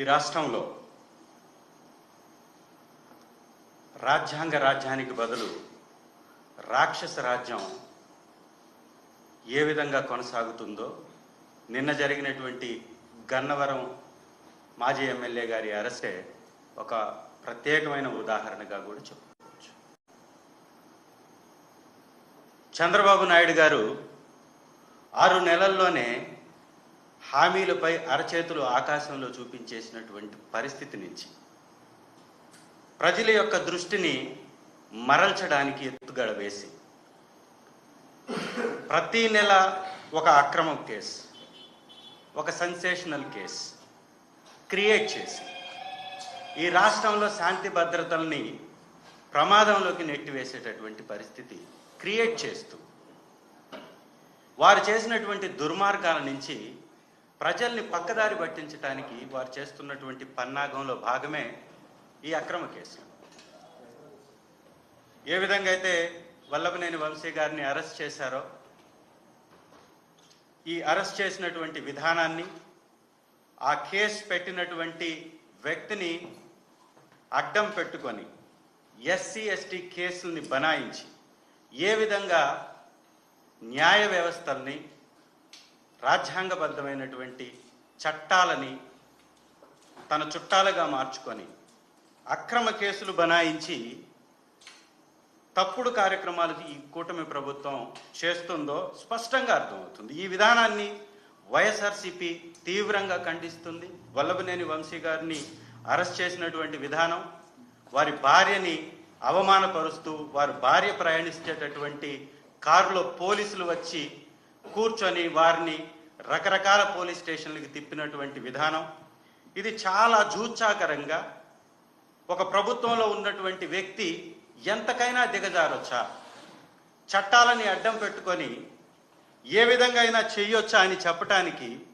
ఈ రాష్ట్రంలో రాజ్యాంగ రాజ్యానికి బదులు రాక్షస రాజ్యం ఏ విధంగా కొనసాగుతుందో నిన్న జరిగినటువంటి గన్నవరం మాజీ ఎమ్మెల్యే గారి అరెస్టే ఒక ప్రత్యేకమైన ఉదాహరణగా కూడా చెప్పుకోవచ్చు. చంద్రబాబు నాయుడు గారు ఆరు నెలల్లోనే హామీలపై అరచేతులు ఆకాశంలో చూపించేసినటువంటి పరిస్థితి నుంచి ప్రజల యొక్క దృష్టిని మరల్చడానికి ఎత్తుగడ వేసి ప్రతి నెల ఒక అక్రమం కేసు ఒక సెన్సేషనల్ కేసు క్రియేట్ చేసి ఈ రాష్ట్రంలో శాంతి భద్రతల్ని ప్రమాదంలోకి నెట్టివేసేటటువంటి పరిస్థితి క్రియేట్ చేస్తూ వారు చేసినటువంటి దుర్మార్గాల నుంచి ప్రజల్ని పక్కదారి పట్టించడానికి వారు చేస్తున్నటువంటి పన్నాగంలో భాగమే ఈ అక్రమ కేసు. ఏ విధంగా అయితే వల్లభనేని వంశీ గారిని అరెస్ట్ చేశారో ఈ అరెస్ట్ చేసినటువంటి విధానాన్ని ఆ కేసు పెట్టినటువంటి వ్యక్తిని అడ్డం పెట్టుకొని ఎస్సీ ఎస్టీ కేసుల్ని బనాయించి ఏ విధంగా న్యాయ వ్యవస్థల్ని రాజ్యాంగబద్ధమైనటువంటి చట్టాలని తన చుట్టాలుగా మార్చుకొని అక్రమ కేసులు బనాయించి తప్పుడు కార్యక్రమాలు ఈ కూటమి ప్రభుత్వం చేస్తుందో స్పష్టంగా అర్థమవుతుంది. ఈ విధానాన్ని వైఎస్ఆర్సిపి తీవ్రంగా ఖండిస్తుంది. వల్లభనేని వంశీ గారిని అరెస్ట్ చేసినటువంటి విధానం వారి భార్యని అవమానపరుస్తూ వారి భార్య ప్రయాణించేటటువంటి కారులో పోలీసులు వచ్చి కూర్చొని వారిని రకరకాల పోలీస్ స్టేషన్లకు తిప్పినటువంటి విధానం. ఇది చాలా జూచాకరంగా ఒక ప్రభుత్వంలో ఉన్నటువంటి వ్యక్తి ఎంతకైనా దిగజారొచ్చా? చట్టాలని అడ్డం పెట్టుకొని ఏ విధంగా అయినా చెయ్యొచ్చా అని చెప్పటానికి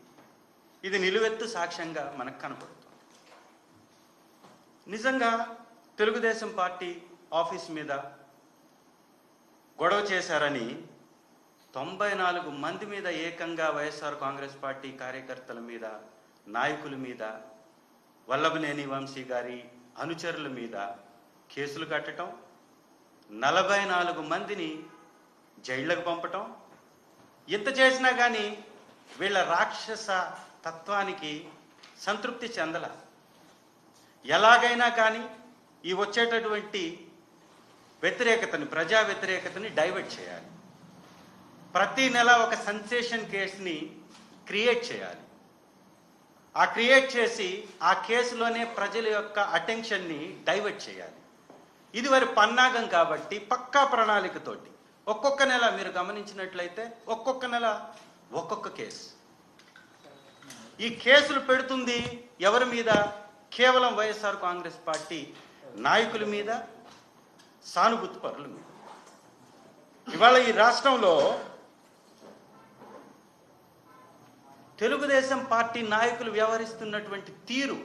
ఇది నిలువెత్తు సాక్ష్యంగా మనకు కనపడుతుంది. నిజంగా తెలుగుదేశం పార్టీ ఆఫీస్ మీద గొడవ చేశారని తొంభై నాలుగు మంది మీద ఏకంగా వైఎస్ఆర్ కాంగ్రెస్ పార్టీ కార్యకర్తల మీద నాయకుల మీద వల్లభనేని వంశీ గారి అనుచరుల మీద కేసులు కట్టడం నలభై నాలుగు మందిని జైళ్ళకు పంపటం ఇంత చేసినా కానీ వీళ్ళ రాక్షస తత్వానికి సంతృప్తి చెందల. ఎలాగైనా కానీ ఈ వచ్చేటటువంటి వ్యతిరేకతని ప్రజా వ్యతిరేకతని డైవర్ట్ చేయాలి. ప్రతి నెల ఒక సెన్సేషన్ కేసుని క్రియేట్ చేయాలి. ఆ క్రియేట్ చేసి ఆ కేసులోనే ప్రజల యొక్క అటెన్షన్ని డైవర్ట్ చేయాలి. ఇది వారి పన్నాగం కాబట్టి పక్కా ప్రణాళికతోటి ఒక్కొక్క నెల మీరు గమనించినట్లయితే ఒక్కొక్క నెల ఒక్కొక్క కేసు ఈ కేసులు పెడుతుంది ఎవరి మీద? కేవలం వైఎస్ఆర్ కాంగ్రెస్ పార్టీ నాయకుల మీద సానుభూతి పరుల మీద. ఇవాళ ఈ రాష్ట్రంలో తెలుగుదేశం పార్టీ నాయకులు వ్యవహరిస్తున్నటువంటి తీరు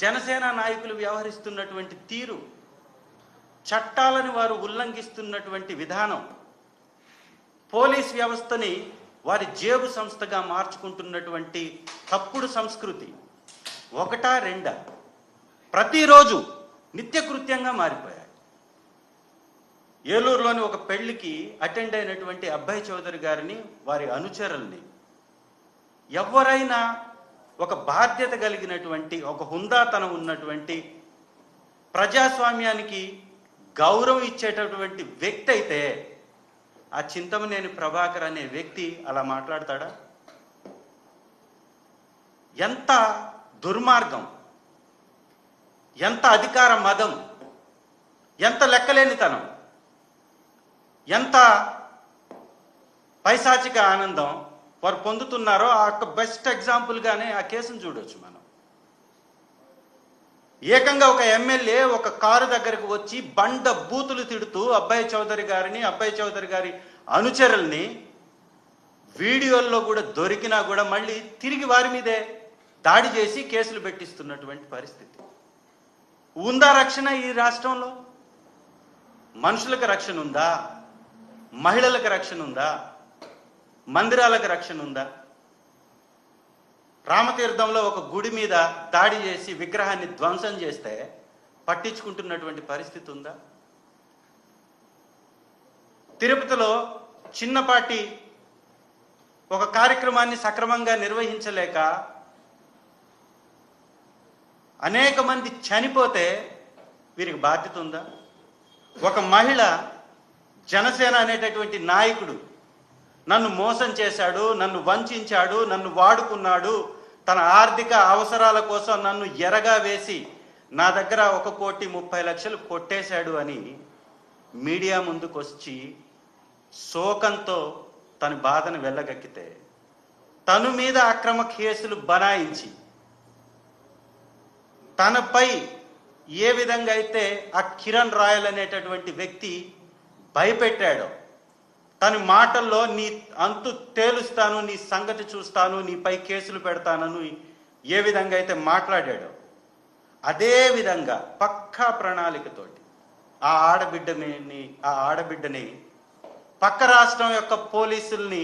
జనసేన నాయకులు వ్యవహరిస్తున్నటువంటి తీరు చట్టాలను వారు ఉల్లంఘిస్తున్నటువంటి విధానం పోలీస్ వ్యవస్థని వారి జేబు సంస్థగా మార్చుకుంటున్నటువంటి తప్పుడు సంస్కృతి ఒకటా రెండా ప్రతిరోజు నిత్యకృత్యంగా మారిపోయాయి. ఏలూరులోని ఒక పెళ్ళికి అటెండ్ అయినటువంటి అబ్బాయి చౌదరి గారిని వారి అనుచరుల్ని ఎవరైనా ఒక బాధ్యత కలిగినటువంటి ఒక హుందాతనం ఉన్నటువంటి ప్రజాస్వామ్యానికి గౌరవం ఇచ్చేటటువంటి వ్యక్తి అయితే ఆ చింతమనేని ప్రభాకర్ అనే వ్యక్తి అలా మాట్లాడతాడా? ఎంత దుర్మార్గం ఎంత అధికార మదం ఎంత లెక్కలేనితనం ఎంత పైశాచిక ఆనందం వారు పొందుతున్నారో ఆ యొక్క బెస్ట్ ఎగ్జాంపుల్గానే ఆ కేసును చూడొచ్చు మనం. ఏకంగా ఒక ఎమ్మెల్యే ఒక కారు దగ్గరకు వచ్చి బండ బూతులు తిడుతూ అబ్బాయి చౌదరి గారిని అబ్బాయి చౌదరి గారి అనుచరుల్ని వీడియోల్లో కూడా దొరికినా కూడా మళ్ళీ తిరిగి వారి మీదే దాడి చేసి కేసులు పెట్టిస్తున్నటువంటి పరిస్థితి. ఉందా రక్షణ ఈ రాష్ట్రంలో? మనుషులకు రక్షణ ఉందా? మహిళలకు రక్షణ ఉందా? మందిరాలకు రక్షణ ఉందా? రామతీర్థంలో ఒక గుడి మీద దాడి చేసి విగ్రహాన్ని ధ్వంసం చేస్తే పట్టించుకుంటున్నటువంటి పరిస్థితి ఉందా? తిరుపతిలో చిన్నపాటి ఒక కార్యక్రమాన్ని సక్రమంగా నిర్వహించలేక అనేక మంది చనిపోతే వీరికి బాధ్యత ఉందా? ఒక మహిళ జనసేన అనేటటువంటి నాయకుడు నన్ను మోసం చేశాడు నన్ను వంచాడు నన్ను వాడుకున్నాడు తన ఆర్థిక అవసరాల కోసం నన్ను ఎరగా వేసి నా దగ్గర ఒక కోటి ముప్పై లక్షలు కొట్టేశాడు అని మీడియా ముందుకు వచ్చి శోకంతో తన బాధను వెళ్ళగక్కితే తను మీద అక్రమ కేసులు బనాయించి తనపై ఏ విధంగా అయితే ఆ కిరణ్ రాయల్ అనేటటువంటి వ్యక్తి భయపెట్టాడో తన మాటల్లో నీ అంతు తేలుస్తాను నీ సంగతి చూస్తాను నీపై కేసులు పెడతానని ఏ విధంగా అయితే మాట్లాడాడో అదే విధంగా పక్కా ప్రణాళికతోటి ఆ ఆడబిడ్డని ఆ ఆడబిడ్డని పక్క రాష్ట్రం యొక్క పోలీసుల్ని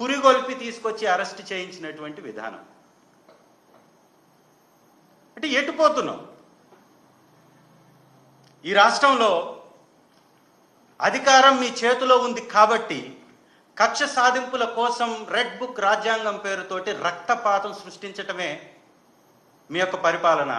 పురిగొల్పి తీసుకొచ్చి అరెస్ట్ చేయించినటువంటి విధానం. అంటే ఎటుపోతున్నాం ఈ రాష్ట్రంలో అధికారం మీ చేతిలో ఉంది కాబట్టి కక్ష సాధింపుల కోసం రెడ్ బుక్ రాజ్యాంగం పేరుతోటి రక్తపాతం సృష్టించటమే మీ యొక్క పరిపాలన.